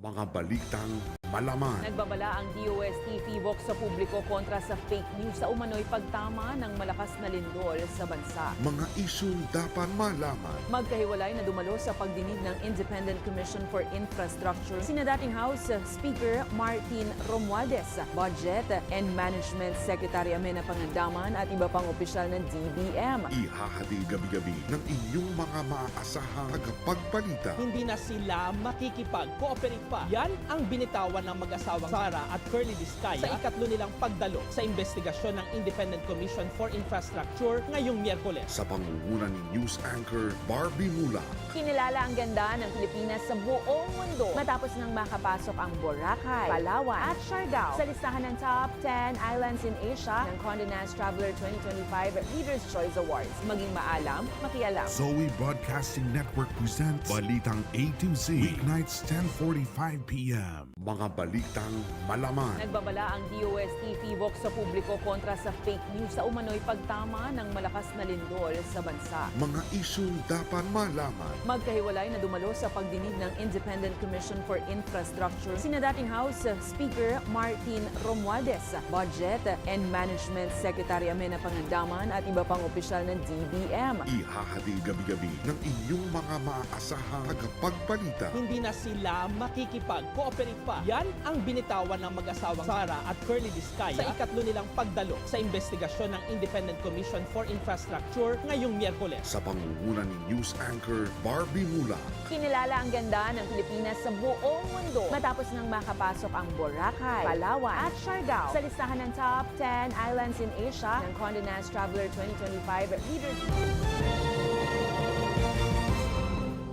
Mga balitang malaman. Nagbabala ang DOST Vox sa publiko kontra sa fake news sa umano'y pagtama ng malakas na lindol sa bansa. Mga isyong dapat malaman. Magkahiwalay na dumalo sa pagdinig ng Independent Commission for Infrastructure sina dating House Speaker Martin Romualdez, Budget and Management Secretary Amena Pangandaman at iba pang opisyal ng DBM. Ihahati gabi-gabi ng inyong mga maaasahang tagapagbalita. hindi na sila makikipag-cooperate pa. Yan ang binitawan ng mag-asawang Sara at Curly Discaya sa ikatlo nilang pagdalo sa investigasyon ng Independent Commission for Infrastructure ngayong Miyerkules. Sa pangunguna ni News Anchor Barbie Mula. Kinilala ang ganda ng Pilipinas sa buong mundo matapos nang makapasok ang Boracay, Palawan at Siargao sa listahan ng top 10 islands in Asia ng Condé Nast Traveler 2025 Reader's Choice Awards. Maging maalam, makialam. Zoe Broadcasting Network presents Balitang A to Z. Weeknights 10.45 p.m. Mga balitang malaman. Nagbabala ang DOST Vox sa publiko kontra sa fake news sa umano'y pagtama ng malakas na lindol sa bansa. Mga isyong dapat malaman. Magkahiwalay na dumalo sa pagdinig ng Independent Commission for Infrastructure sina dating House Speaker Martin Romualdez, Budget and Management Secretary Amena Pangandaman at iba pang opisyal ng DBM. Ihahati gabi-gabi ng inyong mga maaasahang tagapagbalita. Hindi na sila makikipag-cooperate pa. Yan ang binitawan ng mag-asawang Sara at Curly Discaya sa ikatlo nilang pagdalo sa investigasyon ng Independent Commission for Infrastructure ngayong Miyerkules. Sa pangunguna ni News Anchor Barbie Mula. Kinilala ang ganda ng Pilipinas sa buong mundo matapos nang makapasok ang Boracay, Palawan at Siargao sa listahan ng top 10 islands in Asia ng Condé Nast Traveler 2025 Reader's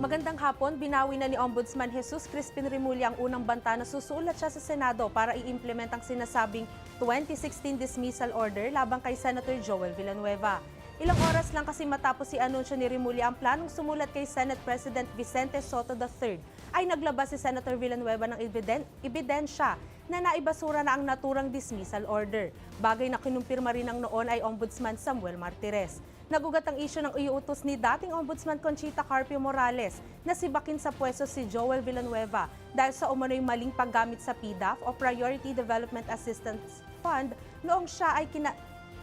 Magandang hapon, binawi na ni Ombudsman Jesus Crispin Rimulya ang unang banta na susulat siya sa Senado para i-implement ang sinasabing 2016 dismissal order labang kay Senator Joel Villanueva. Ilang oras lang kasi matapos si anunsyo ni Rimulya ang planong sumulat kay Senate President Vicente Soto III ay naglabas si Senator Villanueva ng ebiden- ebidensya na naibasura na ang naturang dismissal order. Bagay na kinumpirma rin ng noon ay Ombudsman Samuel Martires. Nagugat ang isyo ng iuutos ni dating Ombudsman Conchita Carpio Morales na sibakin sa pwesto si Joel Villanueva dahil sa umano'y maling paggamit sa PDAF o Priority Development Assistance Fund noong siya ay kina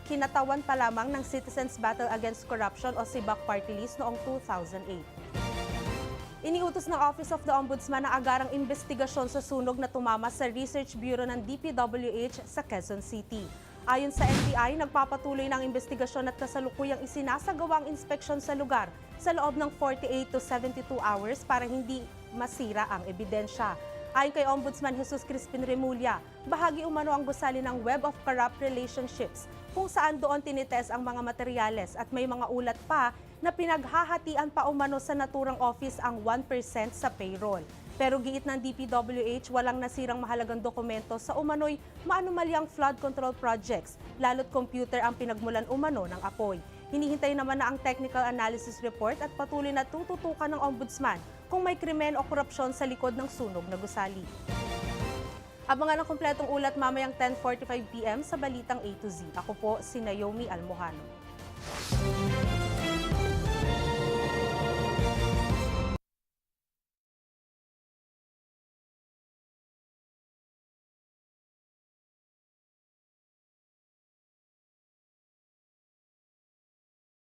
kinatawan pa lamang ng Citizens Battle Against Corruption o SIBAC Party List noong 2008. Iniutos ng Office of the Ombudsman na agarang investigasyon sa sunog na tumama sa Research Bureau ng DPWH sa Quezon City. Ayon sa NBI, nagpapatuloy ng investigasyon at kasalukuyang isinasagawa ang inspeksyon sa lugar sa loob ng 48 to 72 hours para hindi masira ang ebidensya. Ayon kay Ombudsman Jesus Crispin Remulla, bahagi umano ang gusali ng Web of Corrupt Relationships kung saan doon tinites ang mga materyales at may mga ulat pa na pinaghahatian pa umano sa naturang office ang 1% sa payroll. Pero giit ng DPWH, walang nasirang mahalagang dokumento sa umano'y maanumalyang flood control projects, lalo't computer ang pinagmulan umano ng apoy. Hinihintay naman na ang technical analysis report at patuloy na tututukan ng ombudsman kung may krimen o korupsyon sa likod ng sunog na gusali. Abangan ang kompletong ulat mamayang 10.45pm sa Balitang A to Z. Ako po si Naomi Almohano.